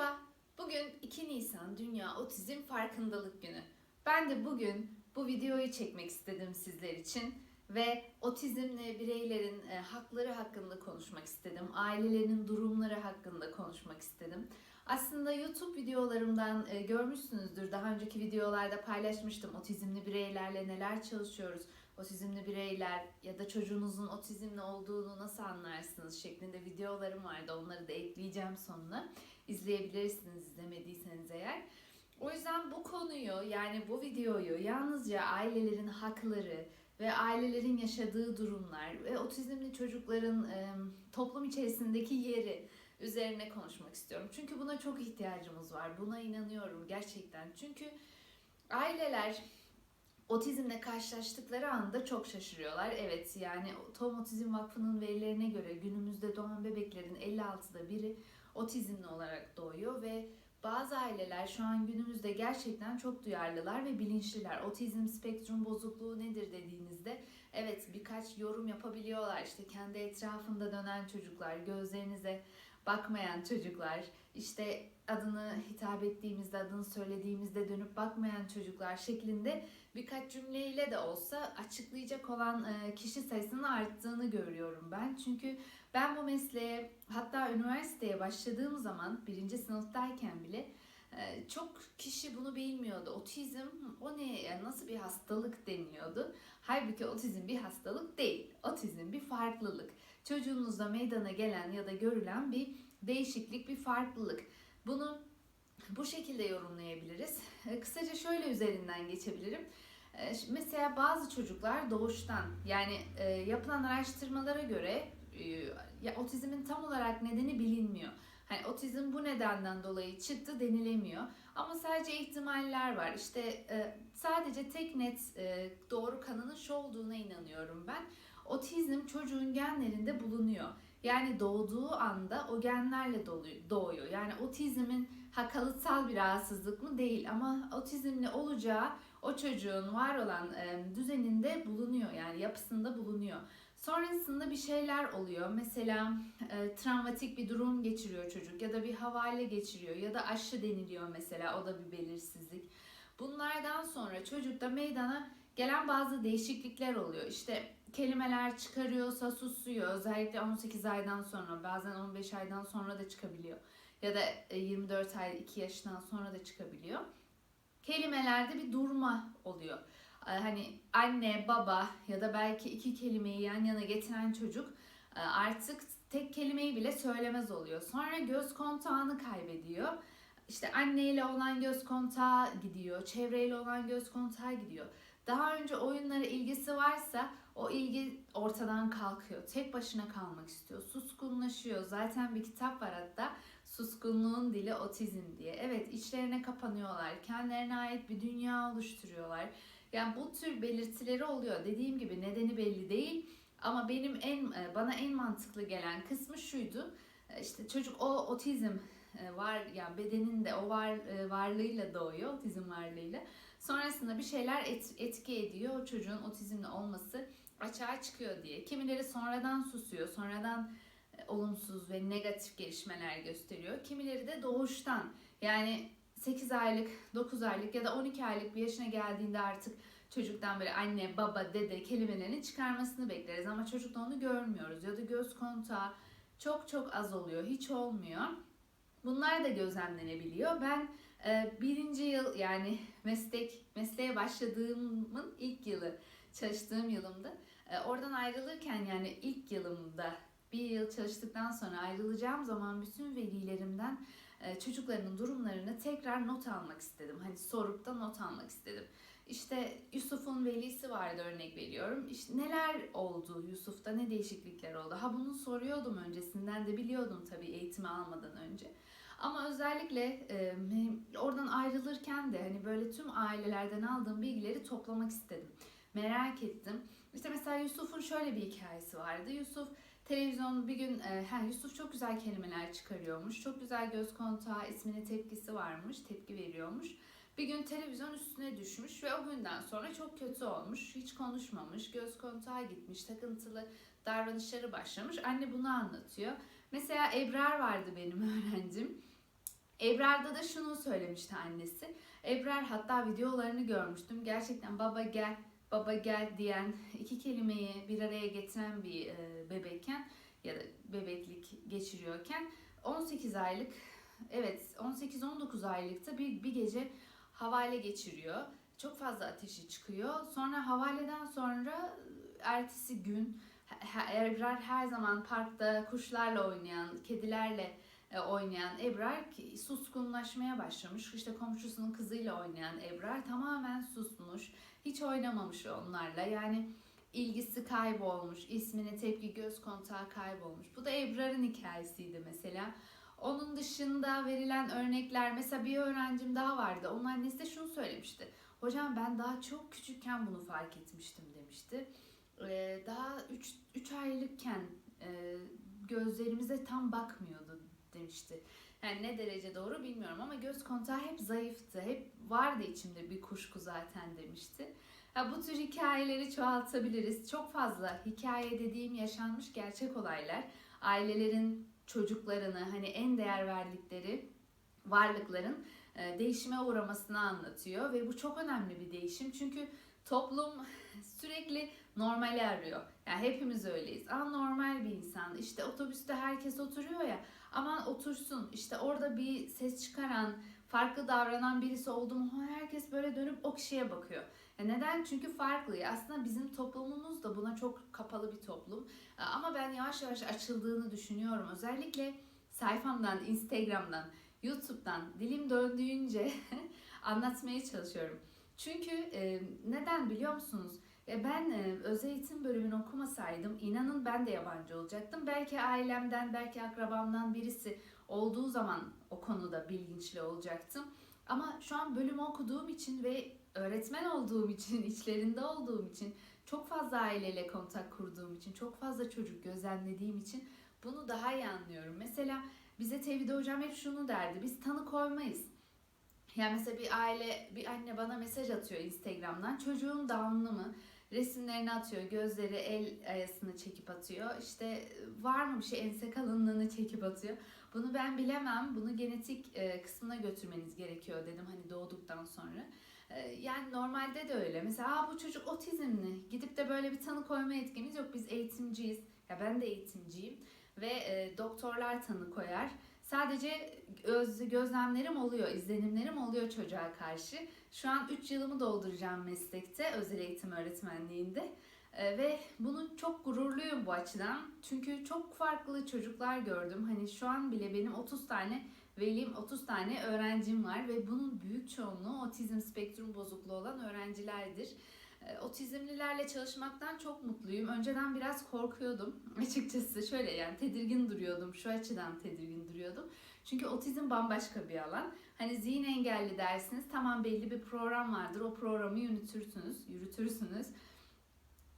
Merhaba, bugün 2 Nisan Dünya Otizm Farkındalık Günü. Ben de bugün bu videoyu çekmek istedim sizler için ve otizmli bireylerin e, hakları hakkında konuşmak istedim. Ailelerinin durumları hakkında konuşmak istedim. Aslında YouTube videolarımdan e, görmüşsünüzdür. Daha önceki videolarda paylaşmıştım. Otizmli bireylerle neler çalışıyoruz. Otizmli bireyler ya da çocuğunuzun otizmli olduğunu nasıl anlarsınız şeklinde videolarım vardı. Onları da ekleyeceğim sonuna. İzleyebilirsiniz izlemediyseniz eğer. O yüzden bu konuyu yani bu videoyu yalnızca ailelerin hakları ve ailelerin yaşadığı durumlar ve otizmli çocukların toplum içerisindeki yeri üzerine konuşmak istiyorum. Çünkü buna çok ihtiyacımız var. Buna inanıyorum gerçekten. Çünkü aileler otizmle karşılaştıkları anda çok şaşırıyorlar. Evet yani Tom Otizm Vakfı'nın verilerine göre günümüzde doğan bebeklerin 56'da biri otizmli olarak doğuyor ve bazı aileler şu an günümüzde gerçekten çok duyarlılar ve bilinçliler. Otizm spektrum bozukluğu nedir dediğinizde evet birkaç yorum yapabiliyorlar. İşte kendi etrafında dönen çocuklar, gözlerinize bakmayan çocuklar, işte adını hitap ettiğimizde, adını söylediğimizde dönüp bakmayan çocuklar şeklinde birkaç cümleyle de olsa açıklayacak olan kişi sayısının arttığını görüyorum ben. Çünkü ben bu mesleğe hatta üniversiteye başladığım zaman birinci sınıftayken bile e, çok kişi bunu bilmiyordu. Otizm o ne nasıl bir hastalık deniyordu. Halbuki otizm bir hastalık değil. Otizm bir farklılık. Çocuğunuzda meydana gelen ya da görülen bir değişiklik, bir farklılık. Bunu bu şekilde yorumlayabiliriz. E, Kısaca şöyle üzerinden geçebilirim. E, Mesela bazı çocuklar doğuştan yani yapılan araştırmalara göre ya otizmin tam olarak nedeni bilinmiyor. Hani otizm bu nedenden dolayı çıktı denilemiyor. Ama sadece ihtimaller var. İşte e, sadece tek net e, doğru kanının şu olduğuna inanıyorum ben. Otizm çocuğun genlerinde bulunuyor. Yani doğduğu anda o genlerle doğuyor. Yani otizmin ha kalıtsal bir rahatsızlık mı değil ama otizmli olacağı o çocuğun var olan e, düzeninde bulunuyor. Yani yapısında bulunuyor. Sonrasında bir şeyler oluyor. Mesela e, travmatik bir durum geçiriyor çocuk ya da bir havale geçiriyor ya da aşı deniliyor mesela o da bir belirsizlik. Bunlardan sonra çocukta meydana gelen bazı değişiklikler oluyor. İşte kelimeler çıkarıyorsa susuyor. Özellikle 18 aydan sonra bazen 15 aydan sonra da çıkabiliyor. Ya da e, 24 ay 2 yaşından sonra da çıkabiliyor. Kelimelerde bir durma oluyor. Ee, Hani anne, baba ya da belki iki kelimeyi yan yana getiren çocuk e, artık tek kelimeyi bile söylemez oluyor. Sonra göz kontağını kaybediyor. İşte anneyle olan göz kontağı gidiyor, çevreyle olan göz kontağı gidiyor. Daha önce oyunlara ilgisi varsa o ilgi ortadan kalkıyor. Tek başına kalmak istiyor. Suskunlaşıyor. Zaten bir kitap var hatta. Suskunluğun dili otizm diye. Evet içlerine kapanıyorlar. Kendilerine ait bir dünya oluşturuyorlar. Yani bu tür belirtileri oluyor. Dediğim gibi nedeni belli değil. Ama benim en bana en mantıklı gelen kısmı şuydu. İşte çocuk o otizm e, var yani bedeninde o var e, varlığıyla doğuyor otizm varlığıyla. Sonrasında bir şeyler et- etki ediyor o çocuğun otizmli olması açığa çıkıyor diye. Kimileri sonradan susuyor, sonradan e, olumsuz ve negatif gelişmeler gösteriyor. Kimileri de doğuştan yani 8 aylık, 9 aylık ya da 12 aylık bir yaşına geldiğinde artık çocuktan böyle anne, baba, dede kelimelerini çıkarmasını bekleriz ama çocukta onu görmüyoruz ya da göz kontağı çok çok az oluyor, hiç olmuyor. Bunlar da gözlemlenebiliyor. Ben e, birinci yıl yani meslek mesleğe başladığımın ilk yılı çalıştığım yılımda e, oradan ayrılırken yani ilk yılımda bir yıl çalıştıktan sonra ayrılacağım zaman bütün velilerimden çocuklarının durumlarını tekrar not almak istedim. Hani sorup da not almak istedim. İşte Yusuf'un velisi vardı örnek veriyorum. İşte neler oldu Yusuf'ta ne değişiklikler oldu? Ha bunu soruyordum öncesinden de biliyordum tabii eğitimi almadan önce. Ama özellikle e, benim oradan ayrılırken de hani böyle tüm ailelerden aldığım bilgileri toplamak istedim. Merak ettim. İşte mesela Yusuf'un şöyle bir hikayesi vardı. Yusuf televizyon bir gün, e, Yusuf çok güzel kelimeler çıkarıyormuş. Çok güzel göz kontağı ismine tepkisi varmış, tepki veriyormuş. Bir gün televizyon üstüne düşmüş ve o günden sonra çok kötü olmuş. Hiç konuşmamış, göz kontağı gitmiş, takıntılı davranışları başlamış. Anne bunu anlatıyor. Mesela Ebrar vardı benim öğrencim. Ebrar'da da şunu söylemişti annesi. Ebrar hatta videolarını görmüştüm. Gerçekten baba gel, baba gel diyen iki kelimeyi bir araya getiren bir e, bebekken ya da bebeklik geçiriyorken 18 aylık evet 18-19 aylıkta bir, bir gece havale geçiriyor. Çok fazla ateşi çıkıyor. Sonra havaleden sonra ertesi gün Ebrar her zaman parkta kuşlarla oynayan, kedilerle e, oynayan Ebrar suskunlaşmaya başlamış. İşte komşusunun kızıyla oynayan Ebrar tamamen susmuş. Hiç oynamamış onlarla. Yani ilgisi kaybolmuş, ismine tepki, göz kontağı kaybolmuş. Bu da Ebrar'ın hikayesiydi mesela. Onun dışında verilen örnekler, mesela bir öğrencim daha vardı. Onun annesi de şunu söylemişti. Hocam ben daha çok küçükken bunu fark etmiştim demişti. Ee, daha 3 aylıkken e, gözlerimize tam bakmıyordu demişti. Yani ne derece doğru bilmiyorum ama göz kontağı hep zayıftı. Hep vardı içimde bir kuşku zaten demişti. Ya bu tür hikayeleri çoğaltabiliriz. Çok fazla hikaye dediğim yaşanmış gerçek olaylar. Ailelerin çocuklarını hani en değer verdikleri varlıkların e, değişime uğramasını anlatıyor ve bu çok önemli bir değişim çünkü toplum sürekli normali arıyor. Yani hepimiz öyleyiz. Anormal bir insan. İşte otobüste herkes oturuyor ya. Aman otursun. İşte orada bir ses çıkaran, farklı davranan birisi oldu mu herkes böyle dönüp o kişiye bakıyor. Ya neden? Çünkü farklı. Ya Aslında bizim toplumumuz da buna çok kapalı bir toplum. E, Ama ben yavaş yavaş açıldığını düşünüyorum. Özellikle sayfamdan, Instagram'dan, YouTube'dan dilim döndüğünce anlatmaya çalışıyorum. Çünkü e, neden biliyor musunuz? E, ben e, öz eğitim bölümünü okumasaydım inanın ben de yabancı olacaktım. Belki ailemden, belki akrabamdan birisi olduğu zaman o konuda bilinçli olacaktım. Ama şu an bölümü okuduğum için ve öğretmen olduğum için, içlerinde olduğum için, çok fazla aileyle kontak kurduğum için, çok fazla çocuk gözlemlediğim için bunu daha iyi anlıyorum. Mesela bize Tevhide hocam hep şunu derdi. Biz tanı koymayız. Yani mesela bir aile, bir anne bana mesaj atıyor Instagram'dan. Çocuğun down'lu mı? Resimlerini atıyor. Gözleri, el ayasını çekip atıyor. İşte var mı bir şey ense kalınlığını çekip atıyor. Bunu ben bilemem. Bunu genetik e, kısmına götürmeniz gerekiyor dedim hani doğduktan sonra. E, Yani normalde de öyle. Mesela Aa, bu çocuk otizmli. Gidip de böyle bir tanı koyma etkimiz yok. Biz eğitimciyiz. Ya ben de eğitimciyim. Ve e, doktorlar tanı koyar. Sadece öz, gözlemlerim oluyor, izlenimlerim oluyor çocuğa karşı. Şu an 3 yılımı dolduracağım meslekte, özel eğitim öğretmenliğinde. Ee, ve bunu çok gururluyum bu açıdan. Çünkü çok farklı çocuklar gördüm. Hani şu an bile benim 30 tane velim, 30 tane öğrencim var ve bunun büyük çoğunluğu otizm spektrum bozukluğu olan öğrencilerdir. Ee, Otizmlilerle çalışmaktan çok mutluyum. Önceden biraz korkuyordum açıkçası. Şöyle yani tedirgin duruyordum. Şu açıdan tedirgin duruyordum. Çünkü otizm bambaşka bir alan. Hani zihin engelli dersiniz. Tamam belli bir program vardır. O programı yürütürsünüz, yürütürsünüz.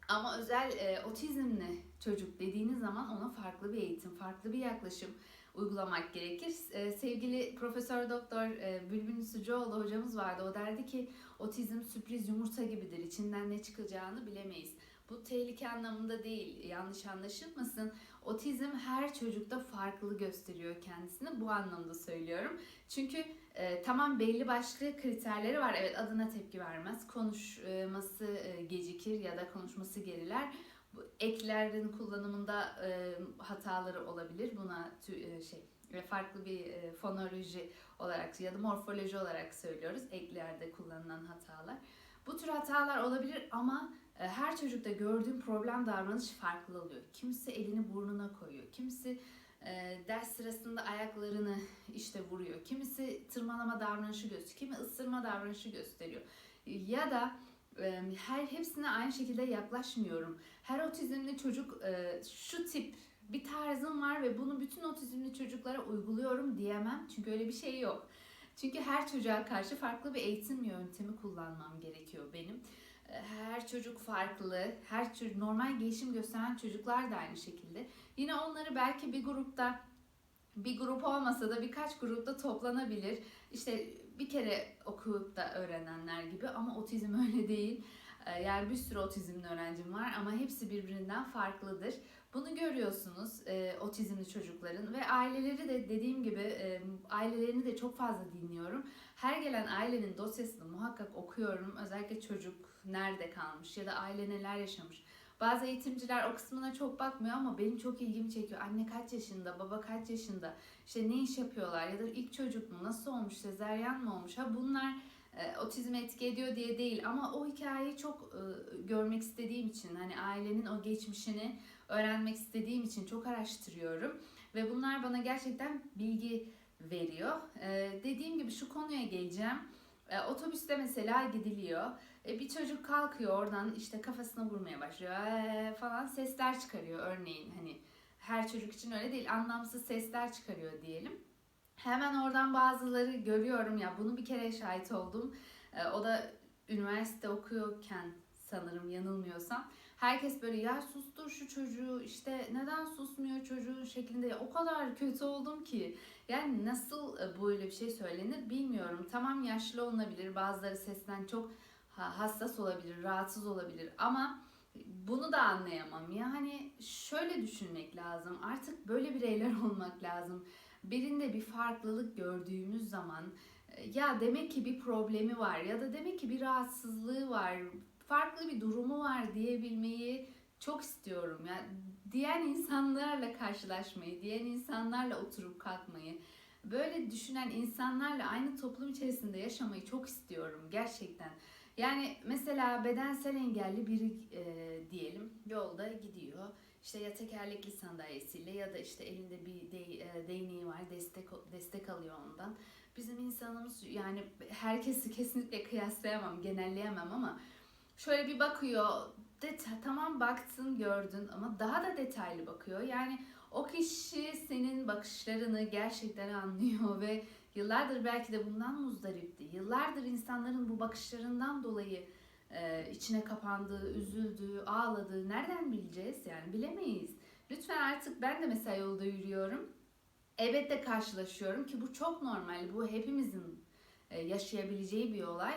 Ama özel e, otizmli çocuk dediğiniz zaman ona farklı bir eğitim, farklı bir yaklaşım uygulamak gerekir. E, sevgili Profesör Doktor e, Bülbül Sucuoğlu hocamız vardı. O derdi ki otizm sürpriz yumurta gibidir. İçinden ne çıkacağını bilemeyiz. Bu tehlike anlamında değil, yanlış anlaşılmasın. Otizm her çocukta farklı gösteriyor kendisini. Bu anlamda söylüyorum. Çünkü e, tamam belli başlı kriterleri var. Evet adına tepki vermez, konuşması e, gecikir ya da konuşması geriler. Eklerin kullanımında e, hataları olabilir. Buna tü- e, şey ve farklı bir e, fonoloji olarak ya da morfoloji olarak söylüyoruz. Eklerde kullanılan hatalar. Bu tür hatalar olabilir ama e, her çocukta gördüğüm problem davranış farklı oluyor. Kimisi elini burnuna koyuyor. Kimisi e, ders sırasında ayaklarını işte vuruyor. Kimisi tırmalama davranışı gösteriyor. Kimi ısırma davranışı gösteriyor. Ya da e, her hepsine aynı şekilde yaklaşmıyorum. Her otizmli çocuk e, şu tip bir tarzım var ve bunu bütün otizmli çocuklara uyguluyorum diyemem. Çünkü öyle bir şey yok. Çünkü her çocuğa karşı farklı bir eğitim yöntemi kullanmam gerekiyor benim. E, Her çocuk farklı, her çocuk normal gelişim gösteren çocuklar da aynı şekilde. Yine onları belki bir grupta bir grup olmasa da birkaç grupta toplanabilir. İşte bir kere okuyup da öğrenenler gibi ama otizm öyle değil. Ee, Yani bir sürü otizmli öğrencim var ama hepsi birbirinden farklıdır. Bunu görüyorsunuz e, otizmli çocukların ve aileleri de dediğim gibi e, ailelerini de çok fazla dinliyorum. Her gelen ailenin dosyasını muhakkak okuyorum. Özellikle çocuk nerede kalmış ya da aile neler yaşamış. Bazı eğitimciler o kısmına çok bakmıyor ama benim çok ilgimi çekiyor. Anne kaç yaşında, baba kaç yaşında, işte ne iş yapıyorlar ya da ilk çocuk mu, nasıl olmuş, sezeryan mı olmuş? Ha bunlar e, otizme etki ediyor diye değil ama o hikayeyi çok e, görmek istediğim için hani ailenin o geçmişini öğrenmek istediğim için çok araştırıyorum ve bunlar bana gerçekten bilgi veriyor. E, dediğim gibi şu konuya geleceğim. E, otobüste mesela gidiliyor. E, bir çocuk kalkıyor oradan işte kafasına vurmaya başlıyor "Ee" falan sesler çıkarıyor örneğin hani her çocuk için öyle değil anlamsız sesler çıkarıyor diyelim. Hemen oradan bazıları görüyorum ya bunu bir kere şahit oldum. E, o da üniversite okuyorken sanırım yanılmıyorsam. Herkes böyle ya sustur şu çocuğu işte neden susmuyor çocuğun şeklinde o kadar kötü oldum ki. Yani nasıl e, böyle bir şey söylenir bilmiyorum. Tamam yaşlı olabilir bazıları sesten çok hassas olabilir, rahatsız olabilir ama bunu da anlayamam. Yani şöyle düşünmek lazım. Artık böyle bireyler olmak lazım. Birinde bir farklılık gördüğümüz zaman e, ya demek ki bir problemi var ya da demek ki bir rahatsızlığı var, farklı bir durumu var diyebilmeyi çok istiyorum. Yani diğer insanlarla karşılaşmayı, diğer insanlarla oturup kalkmayı, böyle düşünen insanlarla aynı toplum içerisinde yaşamayı çok istiyorum gerçekten. Yani mesela bedensel engelli biri e, diyelim yolda gidiyor. İşte ya tekerlekli sandalyesiyle ya da işte elinde bir de, e, değneği var destek destek alıyor ondan. Bizim insanımız yani herkesi kesinlikle kıyaslayamam, genelleyemem ama şöyle bir bakıyor. De, tamam baktın, gördün ama daha da detaylı bakıyor. Yani o kişi senin bakışlarını gerçekten anlıyor ve Yıllardır belki de bundan muzdaripti. Yıllardır insanların bu bakışlarından dolayı e, içine kapandığı, üzüldüğü, ağladığı nereden bileceğiz? Yani bilemeyiz. Lütfen artık ben de mesela yolda yürüyorum. Elbette karşılaşıyorum ki bu çok normal. Bu hepimizin e, yaşayabileceği bir olay.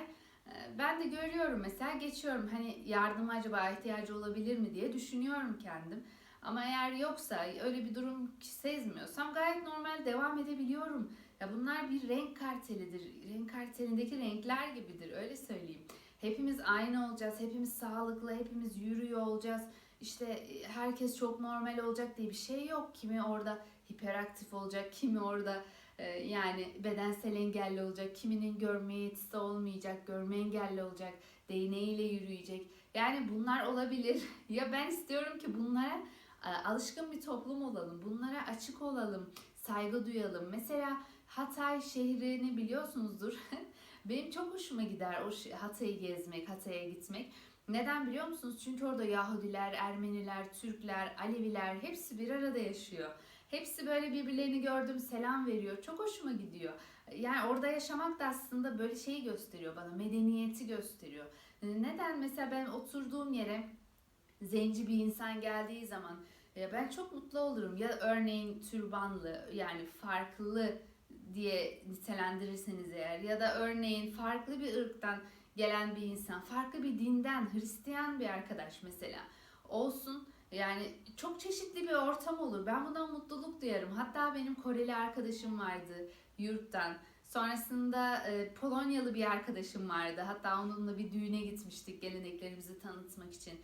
E, ben de görüyorum mesela geçiyorum. Hani yardıma acaba ihtiyacı olabilir mi diye düşünüyorum kendim. Ama eğer yoksa öyle bir durum sezmiyorsam gayet normal devam edebiliyorum. Ya bunlar bir renk kartelidir. Renk kartelindeki renkler gibidir öyle söyleyeyim. Hepimiz aynı olacağız, hepimiz sağlıklı, hepimiz yürüyor olacağız. İşte e, herkes çok normal olacak diye bir şey yok. Kimi orada hiperaktif olacak, kimi orada e, yani bedensel engelli olacak, kiminin görme yetisi olmayacak, görme engelli olacak, değneğiyle yürüyecek. Yani bunlar olabilir. ya ben istiyorum ki bunlara e, alışkın bir toplum olalım, bunlara açık olalım, saygı duyalım. Mesela Hatay şehrini biliyorsunuzdur. Benim çok hoşuma gider o Hatay'ı gezmek, Hatay'a gitmek. Neden biliyor musunuz? Çünkü orada Yahudiler, Ermeniler, Türkler, Aleviler hepsi bir arada yaşıyor. Hepsi böyle birbirlerini gördüm selam veriyor. Çok hoşuma gidiyor. Yani orada yaşamak da aslında böyle şeyi gösteriyor bana. Medeniyeti gösteriyor. Neden? Mesela ben oturduğum yere zenci bir insan geldiği zaman ben çok mutlu olurum. Ya örneğin türbanlı yani farklı diye nitelendirirseniz eğer ya da örneğin farklı bir ırktan gelen bir insan, farklı bir dinden, Hristiyan bir arkadaş mesela olsun. Yani çok çeşitli bir ortam olur. Ben bundan mutluluk duyarım. Hatta benim Koreli arkadaşım vardı yurttan. Sonrasında e, Polonyalı bir arkadaşım vardı. Hatta onunla bir düğüne gitmiştik geleneklerimizi tanıtmak için.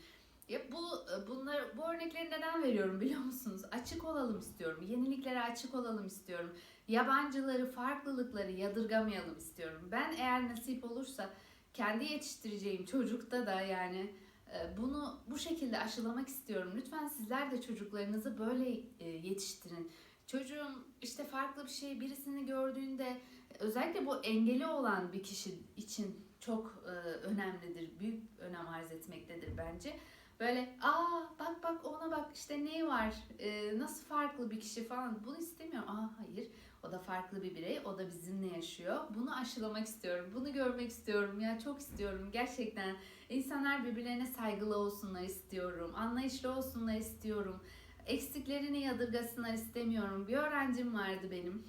Ya bu bunlar bu örnekleri neden veriyorum biliyor musunuz? Açık olalım istiyorum. Yeniliklere açık olalım istiyorum. Yabancıları, farklılıkları yadırgamayalım istiyorum. Ben eğer nasip olursa kendi yetiştireceğim çocukta da yani e, bunu bu şekilde aşılamak istiyorum. Lütfen sizler de çocuklarınızı böyle e, yetiştirin. Çocuğum işte farklı bir şey birisini gördüğünde özellikle bu engeli olan bir kişi için çok e, önemlidir. Büyük önem arz etmektedir bence. Böyle aa bak bak ona bak işte neyi var ee, nasıl farklı bir kişi falan bunu istemiyorum. Aa hayır o da farklı bir birey o da bizimle yaşıyor. Bunu aşılamak istiyorum bunu görmek istiyorum ya çok istiyorum gerçekten. insanlar birbirlerine saygılı olsunlar istiyorum anlayışlı olsunlar istiyorum. Eksiklerini yadırgasınlar istemiyorum. Bir öğrencim vardı benim.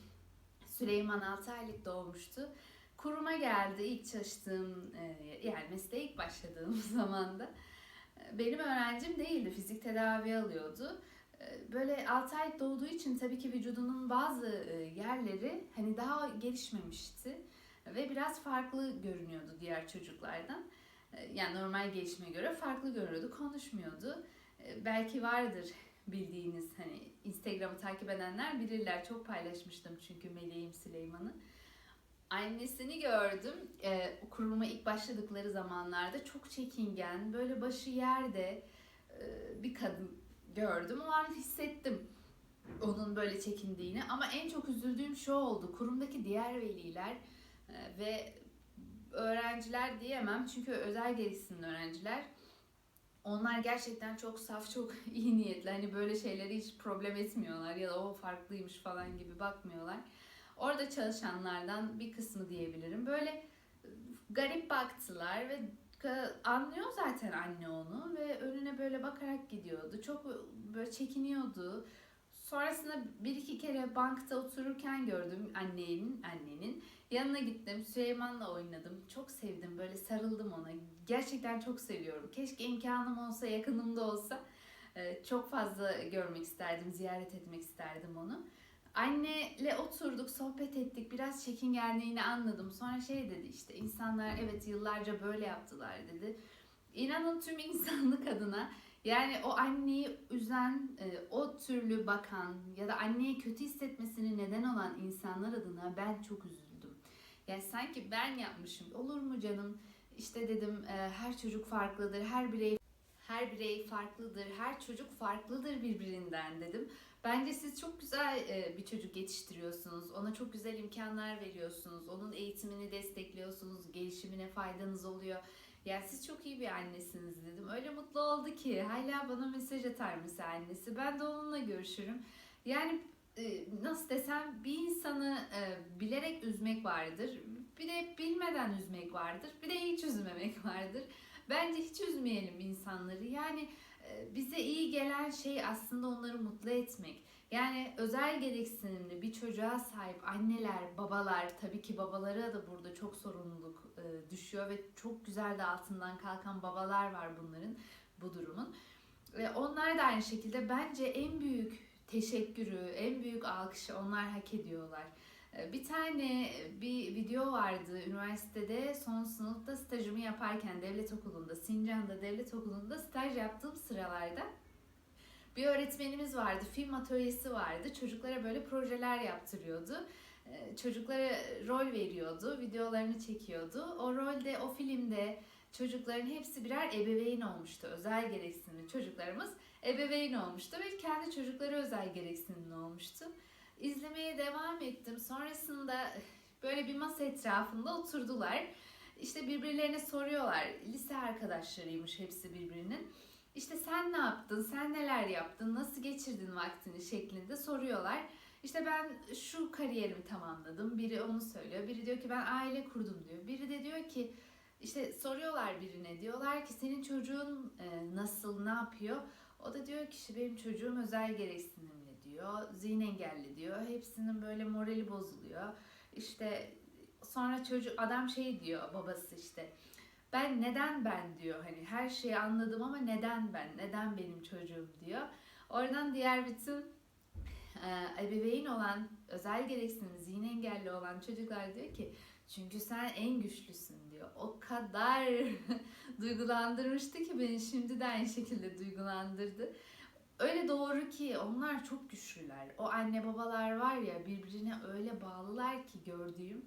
Süleyman 6 aylık doğmuştu. Kuruma geldi ilk çalıştığım yani mesleğe ilk başladığım zamanda benim öğrencim değildi. Fizik tedavi alıyordu. E, Böyle 6 ay doğduğu için tabii ki vücudunun bazı e, yerleri hani daha gelişmemişti ve biraz farklı görünüyordu diğer çocuklardan. E, Yani normal gelişime göre farklı görünüyordu, konuşmuyordu. E, Belki vardır bildiğiniz hani Instagram'ı takip edenler bilirler. Çok paylaşmıştım çünkü Meleğim Süleyman'ı. Annesini gördüm. E, kuruluma ilk başladıkları zamanlarda çok çekingen, böyle başı yerde e, bir kadın gördüm. O an hissettim onun böyle çekindiğini. Ama en çok üzüldüğüm şu oldu. Kurumdaki diğer veliler e, ve öğrenciler diyemem çünkü özel gelişsin öğrenciler. Onlar gerçekten çok saf, çok iyi niyetli. Hani böyle şeyleri hiç problem etmiyorlar ya da o farklıymış falan gibi bakmıyorlar. Orada çalışanlardan bir kısmı diyebilirim. Böyle garip baktılar ve anlıyor zaten anne onu ve önüne böyle bakarak gidiyordu. Çok böyle çekiniyordu. Sonrasında bir iki kere bankta otururken gördüm annenin, annenin. Yanına gittim, Süleyman'la oynadım. Çok sevdim, böyle sarıldım ona. Gerçekten çok seviyorum. Keşke imkanım olsa, yakınımda olsa e, çok fazla görmek isterdim, ziyaret etmek isterdim onu. Anneyle oturduk, sohbet ettik. Biraz çekingenliğini anladım. Sonra şey dedi işte insanlar evet yıllarca böyle yaptılar dedi. İnanın tüm insanlık adına yani o anneyi üzen, e, o türlü bakan ya da anneyi kötü hissetmesine neden olan insanlar adına ben çok üzüldüm. Yani sanki ben yapmışım. Olur mu canım? İşte dedim e, her çocuk farklıdır, her birey her birey farklıdır, her çocuk farklıdır birbirinden dedim. Bence siz çok güzel e, bir çocuk yetiştiriyorsunuz. Ona çok güzel imkanlar veriyorsunuz. Onun eğitimini destekliyorsunuz. Gelişimine faydanız oluyor. Yani siz çok iyi bir annesiniz dedim. Öyle mutlu oldu ki hala bana mesaj atar mesela annesi. Ben de onunla görüşürüm. Yani e, nasıl desem bir insanı e, bilerek üzmek vardır. Bir de bilmeden üzmek vardır. Bir de hiç üzmemek vardır. Bence hiç üzmeyelim insanları. Yani bize iyi gelen şey aslında onları mutlu etmek. Yani özel gereksinimli bir çocuğa sahip anneler, babalar, tabii ki babalara da burada çok sorumluluk e, düşüyor ve çok güzel de altından kalkan babalar var bunların, bu durumun. Ve onlar da aynı şekilde bence en büyük teşekkürü, en büyük alkışı onlar hak ediyorlar. E, Bir tane bir video vardı üniversitede son sınıfta stajımı yaparken devlet okulunda, Sincan'da devlet okulunda staj yaptığım sıralarda bir öğretmenimiz vardı, film atölyesi vardı. Çocuklara böyle projeler yaptırıyordu. Ee, Çocuklara rol veriyordu, videolarını çekiyordu. O rolde, o filmde çocukların hepsi birer ebeveyn olmuştu. Özel gereksinimli çocuklarımız ebeveyn olmuştu ve kendi çocukları özel gereksinimli olmuştu. İzlemeye devam ettim. Sonrasında böyle bir masa etrafında oturdular. İşte birbirlerine soruyorlar. Lise arkadaşlarıymış hepsi birbirinin. İşte sen ne yaptın, sen neler yaptın, nasıl geçirdin vaktini şeklinde soruyorlar. İşte ben şu kariyerimi tamamladım. Biri onu söylüyor. Biri diyor ki ben aile kurdum diyor. Biri de diyor ki işte soruyorlar birine diyorlar ki senin çocuğun e, nasıl, ne yapıyor? O da diyor ki benim çocuğum özel gereksinimli diyor. Zihin engelli diyor. Hepsinin böyle morali bozuluyor. İşte sonra çocuk adam şey diyor babası işte ben neden ben diyor hani her şeyi anladım ama neden ben neden benim çocuğum diyor oradan diğer bütün e, ebeveyn olan özel gereksinim zihin engelli olan çocuklar diyor ki çünkü sen en güçlüsün diyor o kadar duygulandırmıştı ki beni şimdi de aynı şekilde duygulandırdı öyle doğru ki onlar çok güçlüler. O anne babalar var ya birbirine öyle bağlılar ki gördüğüm.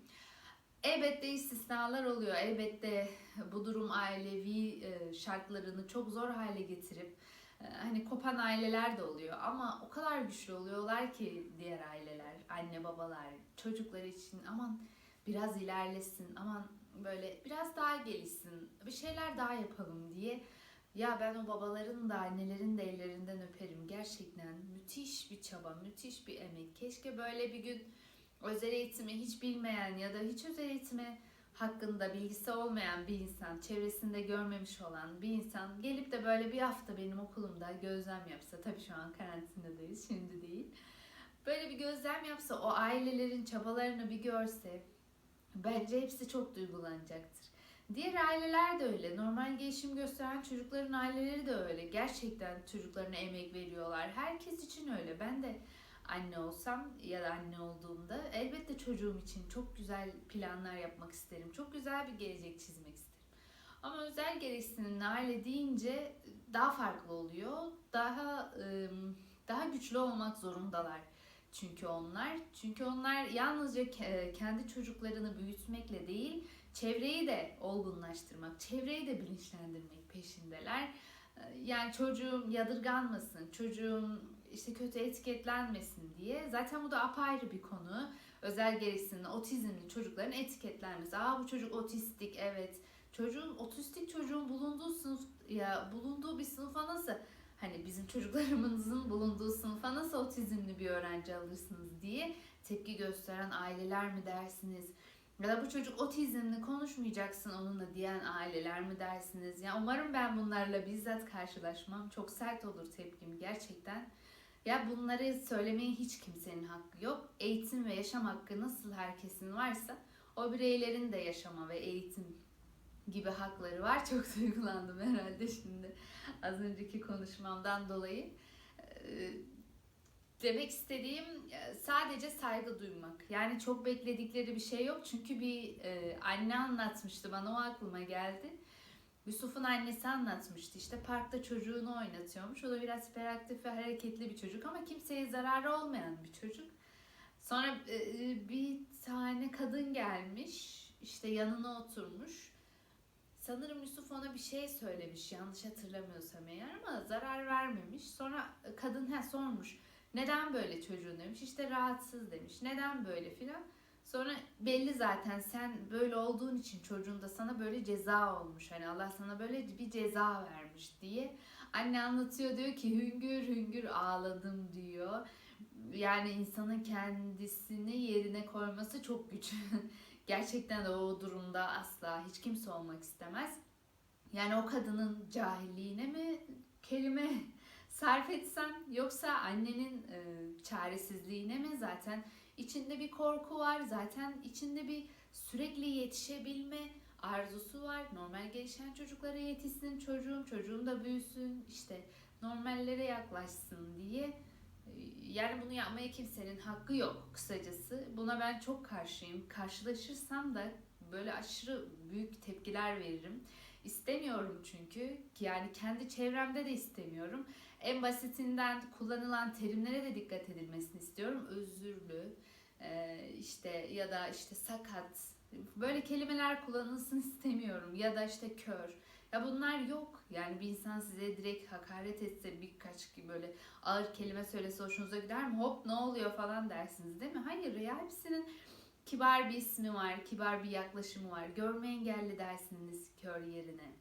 Elbette istisnalar oluyor. Elbette bu durum ailevi e, şartlarını çok zor hale getirip e, hani kopan aileler de oluyor. Ama o kadar güçlü oluyorlar ki diğer aileler, anne babalar çocukları için. Aman biraz ilerlesin, aman böyle biraz daha gelişsin, bir şeyler daha yapalım diye ya ben o babaların da annelerin de ellerinden öperim. Gerçekten müthiş bir çaba, müthiş bir emek. Keşke böyle bir gün özel eğitimi hiç bilmeyen ya da hiç özel eğitimi hakkında bilgisi olmayan bir insan, çevresinde görmemiş olan bir insan gelip de böyle bir hafta benim okulumda gözlem yapsa, tabii şu an karantinadayız, şimdi değil. Böyle bir gözlem yapsa, o ailelerin çabalarını bir görse, bence hepsi çok duygulanacaktır. Diğer aileler de öyle. Normal gelişim gösteren çocukların aileleri de öyle. Gerçekten çocuklarına emek veriyorlar. Herkes için öyle. Ben de anne olsam ya da anne olduğumda elbette çocuğum için çok güzel planlar yapmak isterim. Çok güzel bir gelecek çizmek isterim. Ama özel gereksinimli aile deyince daha farklı oluyor. Daha daha güçlü olmak zorundalar. Çünkü onlar, çünkü onlar yalnızca ke- kendi çocuklarını büyütmekle değil, çevreyi de olgunlaştırmak, çevreyi de bilinçlendirmek peşindeler. Ee, Yani çocuğum yadırganmasın, çocuğum işte kötü etiketlenmesin diye. Zaten bu da apayrı bir konu. Özel gereksinimli, otizmli çocukların etiketlenmesi. Aa bu çocuk otistik, evet. Çocuğun, otistik çocuğun bulunduğu sınıf, ya bulunduğu bir sınıfa nasıl hani bizim çocuklarımızın bulunduğu sınıfa nasıl otizmli bir öğrenci alırsınız diye tepki gösteren aileler mi dersiniz? Ya da bu çocuk otizmli konuşmayacaksın onunla diyen aileler mi dersiniz? Ya umarım ben bunlarla bizzat karşılaşmam. Çok sert olur tepkim gerçekten. Ya bunları söylemeye hiç kimsenin hakkı yok. Eğitim ve yaşam hakkı nasıl herkesin varsa o bireylerin de yaşama ve eğitim gibi hakları var. Çok duygulandım herhalde şimdi az önceki konuşmamdan dolayı. Demek istediğim e, sadece saygı duymak. Yani çok bekledikleri bir şey yok. Çünkü bir e, anne anlatmıştı bana o aklıma geldi. Yusuf'un annesi anlatmıştı. İşte parkta çocuğunu oynatıyormuş. O da biraz hiperaktif ve hareketli bir çocuk ama kimseye zararı olmayan bir çocuk. Sonra e, bir tane kadın gelmiş. işte yanına oturmuş. Sanırım Yusuf ona bir şey söylemiş yanlış hatırlamıyorsam eğer ama zarar vermemiş. Sonra kadın ha sormuş. Neden böyle çocuğun demiş. İşte rahatsız demiş. Neden böyle filan. Sonra belli zaten sen böyle olduğun için çocuğun da sana böyle ceza olmuş. Hani Allah sana böyle bir ceza vermiş diye. Anne anlatıyor diyor ki hüngür hüngür ağladım diyor. Yani insanın kendisini yerine koyması çok güç. Gerçekten de o durumda asla hiç kimse olmak istemez. Yani o kadının cahilliğine mi kelime sarf etsem yoksa annenin e, çaresizliğine mi zaten içinde bir korku var zaten içinde bir sürekli yetişebilme arzusu var. Normal gelişen çocuklara yetişsin çocuğum çocuğum da büyüsün işte normallere yaklaşsın diye E, yani bunu yapmaya kimsenin hakkı yok kısacası. Buna ben çok karşıyım. Karşılaşırsam da böyle aşırı büyük tepkiler veririm İstemiyorum çünkü yani kendi çevremde de istemiyorum. En basitinden kullanılan terimlere de dikkat edilmesini istiyorum. Özürlü, e, işte ya da işte sakat. Böyle kelimeler kullanılsın istemiyorum. Ya da işte kör. Ya bunlar yok. Yani bir insan size direkt hakaret etse birkaç gibi böyle ağır kelime söylese hoşunuza gider mi? Hop ne oluyor falan dersiniz değil mi? Hayır ya hepsinin kibar bir ismi var, kibar bir yaklaşımı var. Görme engelli dersiniz kör yerine.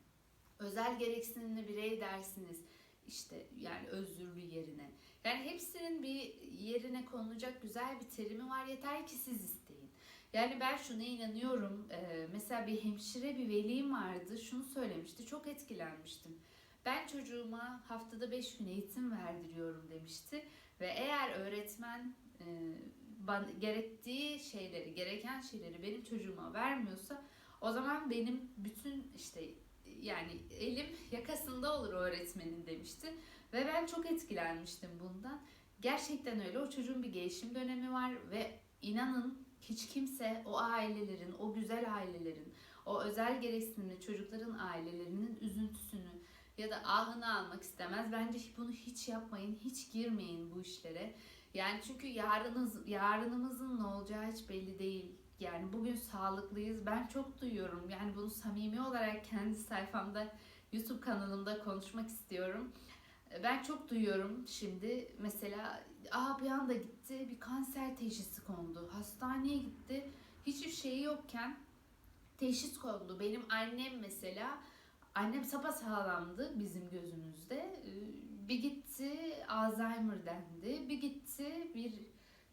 Özel gereksinimli birey dersiniz işte yani özürlü yerine. Yani hepsinin bir yerine konulacak güzel bir terimi var. Yeter ki siz isteyin. Yani ben şuna inanıyorum. Ee, mesela bir hemşire bir velim vardı. Şunu söylemişti. Çok etkilenmiştim. Ben çocuğuma haftada 5 gün eğitim verdiriyorum demişti. Ve eğer öğretmen e, bana gerektiği şeyleri, gereken şeyleri benim çocuğuma vermiyorsa o zaman benim bütün işte yani elim yakasında olur öğretmenin demişti. Ve ben çok etkilenmiştim bundan. Gerçekten öyle. O çocuğun bir gelişim dönemi var ve inanın hiç kimse o ailelerin, o güzel ailelerin, o özel gereksinimli çocukların ailelerinin üzüntüsünü ya da ahını almak istemez. Bence bunu hiç yapmayın, hiç girmeyin bu işlere. Yani çünkü yarınız, yarınımızın ne olacağı hiç belli değil. Yani bugün sağlıklıyız. Ben çok duyuyorum. Yani bunu samimi olarak kendi sayfamda, YouTube kanalımda konuşmak istiyorum. Ben çok duyuyorum şimdi. Mesela aa bir anda gitti bir kanser teşhisi kondu. Hastaneye gitti. Hiçbir şeyi yokken teşhis kondu. Benim annem mesela annem sapasağlamdı bizim gözümüzde. Ee, Bir gitti Alzheimer dendi. Bir gitti bir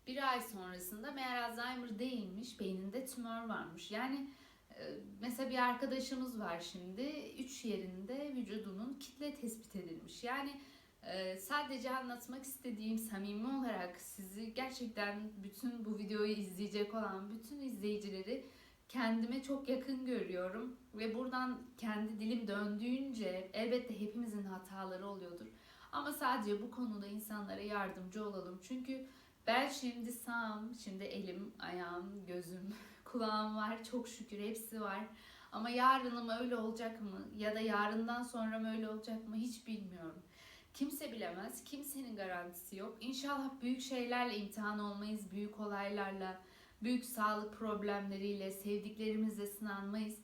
bir ay sonrasında meğer Alzheimer değilmiş. Beyninde tümör varmış. Yani e, mesela bir arkadaşımız var şimdi. Üç yerinde vücudunun kitle tespit edilmiş. Yani e, sadece anlatmak istediğim samimi olarak sizi gerçekten bütün bu videoyu izleyecek olan bütün izleyicileri kendime çok yakın görüyorum ve buradan kendi dilim döndüğünce elbette hepimizin hataları oluyordur. Ama sadece bu konuda insanlara yardımcı olalım. Çünkü ben şimdi sağım, şimdi elim, ayağım, gözüm, kulağım var. Çok şükür hepsi var. Ama yarınım öyle olacak mı? Ya da yarından sonra mı öyle olacak mı? Hiç bilmiyorum. Kimse bilemez. Kimsenin garantisi yok. İnşallah büyük şeylerle imtihan olmayız. Büyük olaylarla, büyük sağlık problemleriyle, sevdiklerimizle sınanmayız.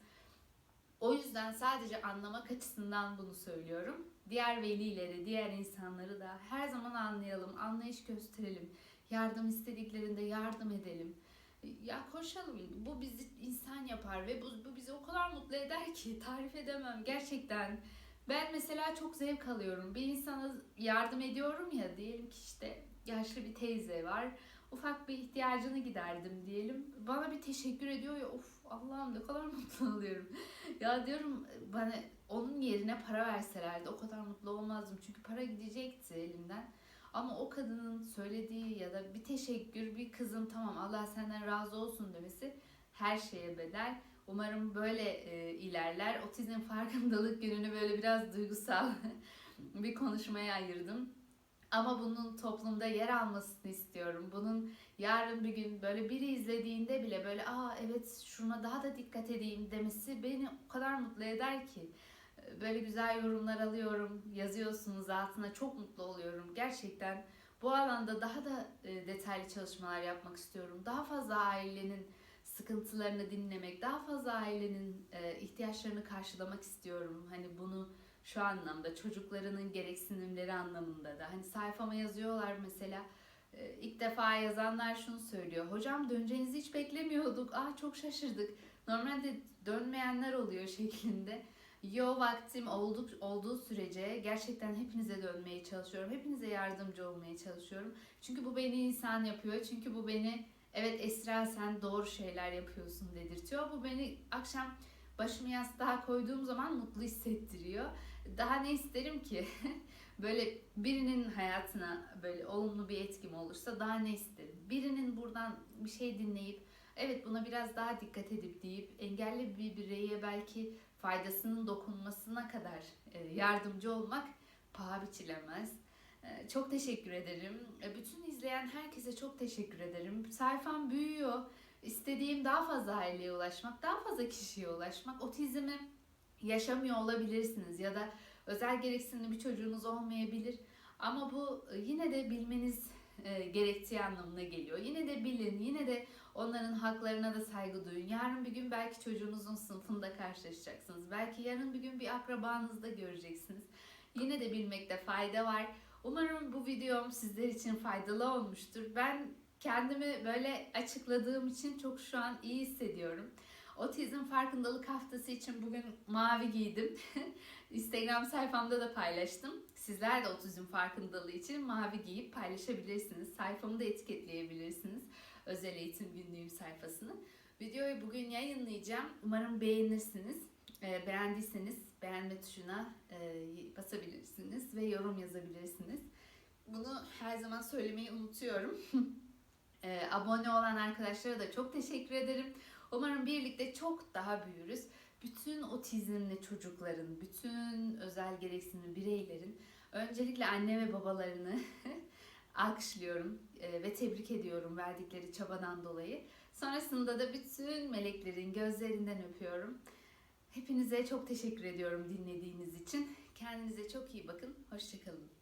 O yüzden sadece anlamak açısından bunu söylüyorum. Diğer velileri, diğer insanları da her zaman anlayalım, anlayış gösterelim. Yardım istediklerinde yardım edelim. Ya koşalım. Bu bizi insan yapar ve bu, bu bizi o kadar mutlu eder ki tarif edemem gerçekten. Ben mesela çok zevk alıyorum. Bir insana yardım ediyorum ya diyelim ki işte yaşlı bir teyze var. Ufak bir ihtiyacını giderdim diyelim. Bana bir teşekkür ediyor ya of Allah'ım ne kadar mutlu oluyorum. ya diyorum bana onun yerine para verselerdi o kadar mutlu olmazdım. Çünkü para gidecekti elimden. Ama o kadının söylediği ya da bir teşekkür, bir kızım tamam Allah senden razı olsun demesi her şeye bedel. Umarım böyle e, ilerler. Otizm farkındalık gününü böyle biraz duygusal bir konuşmaya ayırdım. Ama bunun toplumda yer almasını istiyorum. Bunun yarın bir gün böyle biri izlediğinde bile böyle aa evet şuna daha da dikkat edeyim demesi beni o kadar mutlu eder ki. Böyle güzel yorumlar alıyorum, yazıyorsunuz altına çok mutlu oluyorum. Gerçekten bu alanda daha da e, detaylı çalışmalar yapmak istiyorum. Daha fazla ailenin sıkıntılarını dinlemek, daha fazla ailenin e, ihtiyaçlarını karşılamak istiyorum. Hani bunu şu anlamda çocuklarının gereksinimleri anlamında da hani sayfama yazıyorlar mesela e, ilk defa yazanlar şunu söylüyor. Hocam döneceğinizi hiç beklemiyorduk. Ah çok şaşırdık. Normalde dönmeyenler oluyor şeklinde. Yo vaktim olduk, olduğu sürece gerçekten hepinize dönmeye çalışıyorum. Hepinize yardımcı olmaya çalışıyorum. Çünkü bu beni insan yapıyor. Çünkü bu beni evet Esra sen doğru şeyler yapıyorsun dedirtiyor. Bu beni akşam başımı yastığa koyduğum zaman mutlu hissettiriyor. Daha ne isterim ki? böyle birinin hayatına böyle olumlu bir etkim olursa daha ne isterim? Birinin buradan bir şey dinleyip evet buna biraz daha dikkat edip deyip engelli bir bireye belki faydasının dokunmasına kadar e, yardımcı olmak paha biçilemez. E, Çok teşekkür ederim. E, Bütün izleyen herkese çok teşekkür ederim. Sayfam büyüyor. İstediğim daha fazla aileye ulaşmak, daha fazla kişiye ulaşmak. Otizmi yaşamıyor olabilirsiniz ya da özel gereksinimli bir çocuğunuz olmayabilir. Ama bu yine de bilmeniz e, gerektiği anlamına geliyor. Yine de bilin, yine de onların haklarına da saygı duyun. Yarın bir gün belki çocuğunuzun sınıfında karşılaşacaksınız. Belki yarın bir gün bir akrabanızda göreceksiniz. Yine de bilmekte fayda var. Umarım bu videom sizler için faydalı olmuştur. Ben kendimi böyle açıkladığım için çok şu an iyi hissediyorum. Otizm farkındalık haftası için bugün mavi giydim. Instagram sayfamda da paylaştım. Sizler de otizm farkındalığı için mavi giyip paylaşabilirsiniz. Sayfamı da etiketleyebilirsiniz. Özel eğitim günlüğüm sayfasını. Videoyu bugün yayınlayacağım. Umarım beğenirsiniz. Ee, beğendiyseniz beğenme tuşuna e, basabilirsiniz ve yorum yazabilirsiniz. Bunu her zaman söylemeyi unutuyorum. Ee, abone olan arkadaşlara da çok teşekkür ederim. Umarım birlikte çok daha büyürüz. Bütün otizmli çocukların, bütün özel gereksinimli bireylerin öncelikle anne ve babalarını alkışlıyorum e, ve tebrik ediyorum verdikleri çabadan dolayı. Sonrasında da bütün meleklerin gözlerinden öpüyorum. Hepinize çok teşekkür ediyorum dinlediğiniz için. Kendinize çok iyi bakın. Hoşçakalın.